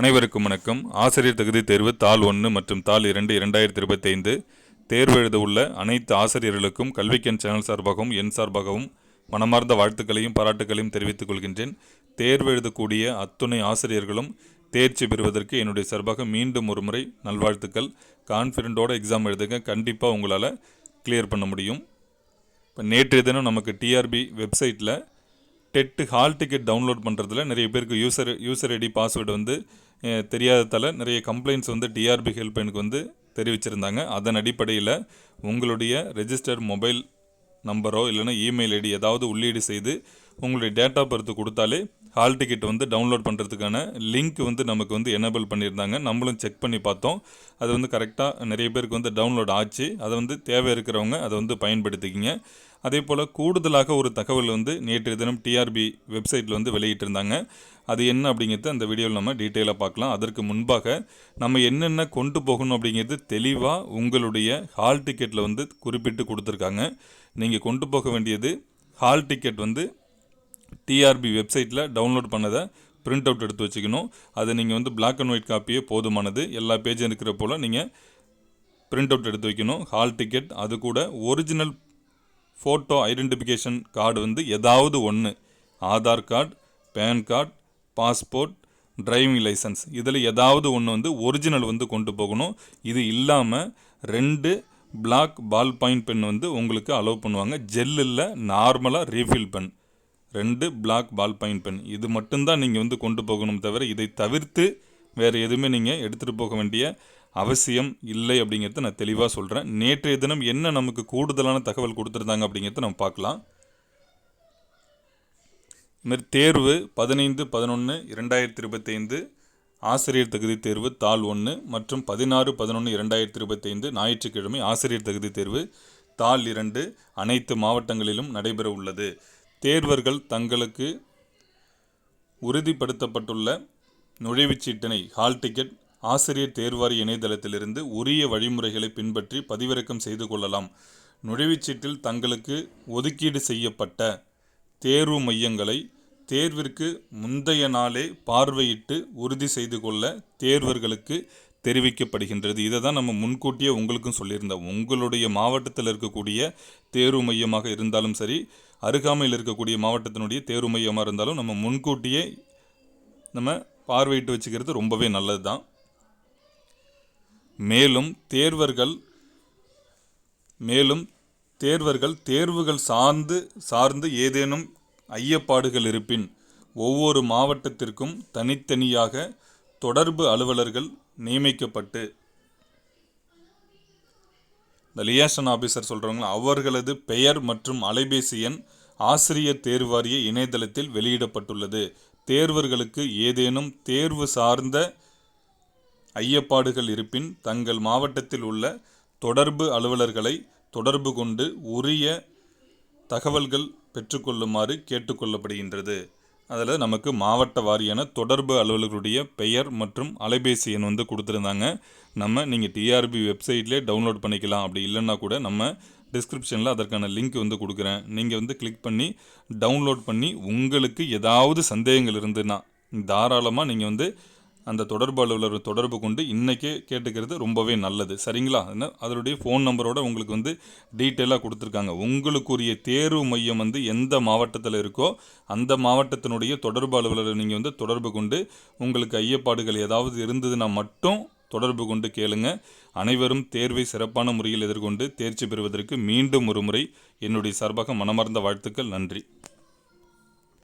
அனைவருக்கும் வணக்கம். ஆசிரியர் தகுதி தேர்வு தாள் ஒன்று மற்றும் தாள் இரண்டு இரண்டாயிரத்தி இருபத்தைந்து தேர்வு எழுத உள்ள அனைத்து ஆசிரியர்களுக்கும் கல்விக்கன் சேனல் சார்பாகவும் என் சார்பாகவும் மனமார்ந்த வாழ்த்துக்களையும் பாராட்டுகளையும் தெரிவித்துக் கொள்கின்றேன். தேர்வு எழுதக்கூடிய அத்துணை ஆசிரியர்களும் தேர்ச்சி பெறுவதற்கு என்னுடைய சார்பாக மீண்டும் ஒரு முறை நல்வாழ்த்துக்கள். கான்ஃபிடென்ட்டோட எக்ஸாம் எழுதுங்க. கண்டிப்பாக உங்களால் கிளியர் பண்ண முடியும். இப்போ நேற்றைய தினம் நமக்கு டிஆர்பி வெப்சைட்டில் டெட்டு ஹால் டிக்கெட் டவுன்லோட் பண்ணுறதுல நிறைய பேருக்கு யூசர் யூசர் ஐடி பாஸ்வேர்டு வந்து தெரியாததால் நிறைய கம்ப்ளைண்ட்ஸ் வந்து டிஆர்பி ஹெல்ப்லைனுக்கு வந்து தெரிவிச்சிருந்தாங்க. அதன் அடிப்படையில் உங்களுடைய ரெஜிஸ்டர்ட் மொபைல் நம்பரோ இல்லைன்னா இமெயில் ஐடி ஏதாவது உள்ளீடு செய்து உங்களுடைய டேட்டா பர்த் கொடுத்தாலே ஹால் டிக்கெட் வந்து டவுன்லோட் பண்ணுறதுக்கான லிங்க் வந்து நமக்கு வந்து எனேபிள் பண்ணியிருந்தாங்க. நம்மளும் செக் பண்ணி பார்த்தோம். அது வந்து கரெக்டாக நிறைய பேருக்கு வந்து டவுன்லோட் ஆச்சு. அதை வந்து தேவை இருக்கிறவங்க அதை வந்து பயன்படுத்திக்கிங்க. அதே போல் கூடுதலாக ஒரு தகவல் வந்து நேற்று தினம் டிஆர்பி வெப்சைட்டில் வந்து வெளியிட்டிருந்தாங்க. அது என்ன அப்படிங்கிறது அந்த வீடியோவில் நம்ம டீட்டெயிலாக பார்க்கலாம். அதற்கு முன்பாக நம்ம என்னென்ன கொண்டு போகணும் அப்படிங்கிறது தெளிவாக உங்களுடைய ஹால் டிக்கெட்டில் வந்து குறிப்பிட்டு கொடுத்துருக்காங்க. நீங்கள் கொண்டு போக வேண்டியது ஹால் டிக்கெட் வந்து டிஆர்பி வெப்சைட்டில் டவுன்லோட் பண்ணதை பிரிண்ட் அவுட் எடுத்து வச்சுக்கணும். அதை நீங்கள் வந்து பிளாக் அண்ட் ஒயிட் காப்பியே போதுமானது. எல்லா பேஜும் இருக்கிற போல் நீங்கள் பிரிண்ட் அவுட் எடுத்து வைக்கணும். ஹால் டிக்கெட் அது கூட ஒரிஜினல் ஃபோட்டோ ஐடென்டிஃபிகேஷன் கார்டு வந்து ஏதாவது ஒன்று Aadhaar card PAN card passport driving licence இதில் ஏதாவது ஒன்று வந்து ஒரிஜினல் வந்து கொண்டு போகணும். இது இல்லாமல் ரெண்டு பிளாக் பால் பாயிண்ட் பென் வந்து உங்களுக்கு அலோவ் பண்ணுவாங்க. ஜெல்லில் நார்மலாக ரீஃபில் பென் ரெண்டு பிளாக் பால் பாயிண்ட் பென் இது மட்டும்தான் நீங்கள் வந்து கொண்டு போகணும் தவிர இதை தவிர்த்து வேறு எதுவுமே நீங்கள் எடுத்துகிட்டு போக வேண்டிய அவசியம் இல்லை அப்படிங்கிறத நான் தெளிவாக சொல்கிறேன் நேற்றைய தினம் என்ன நமக்கு கூடுதலான தகவல் கொடுத்துருந்தாங்க அப்படிங்கிறத நம்ம பார்க்கலாம். இதுமாதிரி தேர்வு பதினைந்து பதினொன்று இரண்டாயிரத்தி இருபத்தைந்து ஆசிரியர் தகுதி தேர்வு தாள் ஒன்று மற்றும் பதினாறு பதினொன்று இரண்டாயிரத்தி இருபத்தைந்து ஞாயிற்றுக்கிழமை ஆசிரியர் தகுதி தேர்வு தாள் இரண்டு அனைத்து மாவட்டங்களிலும் நடைபெற உள்ளது. தேர்வர்கள் தங்களுக்கு உறுதிப்படுத்தப்பட்டுள்ள நுழைவுச் சீட்டினை ஹால் டிக்கெட் ஆசிரியர் தேர்வாரி இணையதளத்திலிருந்து உரிய வழிமுறைகளை பின்பற்றி பதிவிறக்கம் செய்து கொள்ளலாம். நுழைவுச்சீட்டில் தங்களுக்கு ஒதுக்கீடு செய்யப்பட்ட தேர்வு மையங்களை தேர்விற்கு முந்தைய நாளே பார்வையிட்டு உறுதி செய்து கொள்ள தேர்வர்களுக்கு தெரிவிக்கப்படுகின்றது. இதை தான் நம்ம முன்கூட்டியே உங்களுக்கும் சொல்லியிருந்தோம். உங்களுடைய மாவட்டத்தில் இருக்கக்கூடிய தேர்வு மையமாக இருந்தாலும் சரி அருகாமையில் இருக்கக்கூடிய மாவட்டத்தினுடைய தேர்வு மையமாக இருந்தாலும் நம்ம முன்கூட்டியே நம்ம பார்வையிட்டு வச்சுக்கிறது ரொம்பவே நல்லது தான் மேலும் தேர்வர்கள் மேலும் தேர்வர்கள் தேர்வுகள் சார்ந்து சார்ந்து ஏதேனும் ஐயப்பாடுகள் இருப்பின் ஒவ்வொரு மாவட்டத்திற்கும் தனித்தனியாக தொடர்பு அலுவலர்கள் நியமிக்கப்பட்டு இந்த லியாஷன் ஆபீசர் சொல்கிறவங்க அவர்களது பெயர் மற்றும் அலைபேசி எண் ஆசிரியர் தேர்வாரிய இணையதளத்தில் வெளியிடப்பட்டுள்ளது. தேர்வர்களுக்கு ஏதேனும் தேர்வு சார்ந்த ஐயப்பாடுகள் இருப்பின் தங்கள் மாவட்டத்தில் உள்ள தொடர்பு அலுவலர்களை தொடர்பு கொண்டு உரிய தகவல்கள் பெற்றுக்கொள்ளுமாறு கேட்டுக்கொள்ளப்படுகின்றது. அதில் நமக்கு மாவட்ட வாரியான தொடர்பு அலுவலர்களுடைய பெயர் மற்றும் அலைபேசி எண் வந்து கொடுத்துருந்தாங்க. நம்ம நீங்கள் டிஆர்பி வெப்சைட்லேயே டவுன்லோட் பண்ணிக்கலாம். அப்படி இல்லைன்னா கூட நம்ம டிஸ்கிரிப்ஷனில் அதற்கான லிங்க் வந்து கொடுக்குறேன். நீங்கள் வந்து கிளிக் பண்ணி டவுன்லோட் பண்ணி உங்களுக்கு ஏதாவது சந்தேகங்கள் இருந்துன்னா தாராளமாக நீங்கள் வந்து அந்த தொடர்பு அலுவலர் தொடர்பு கொண்டு இன்றைக்கே கேட்டுக்கிறது ரொம்பவே நல்லது. சரிங்களா? என்ன? அதனுடைய ஃபோன் நம்பரோட உங்களுக்கு வந்து டீட்டெயிலாக கொடுத்துருக்காங்க. உங்களுக்குரிய தேர்வு மையம் வந்து எந்த மாவட்டத்தில் இருக்கோ அந்த மாவட்டத்தினுடைய தொடர்பு அலுவலரை நீங்கள் வந்து தொடர்பு கொண்டு உங்களுக்கு ஐயப்பாடுகள் ஏதாவது இருந்ததுன்னா மட்டும் தொடர்பு கொண்டு கேளுங்க. அனைவரும் தேர்வை சிறப்பான முறையில் எதிர்கொண்டு தேர்ச்சி பெறுவதற்கு மீண்டும் ஒரு முறை என்னுடைய சார்பாக மனமார்ந்த வாழ்த்துக்கள். நன்றி.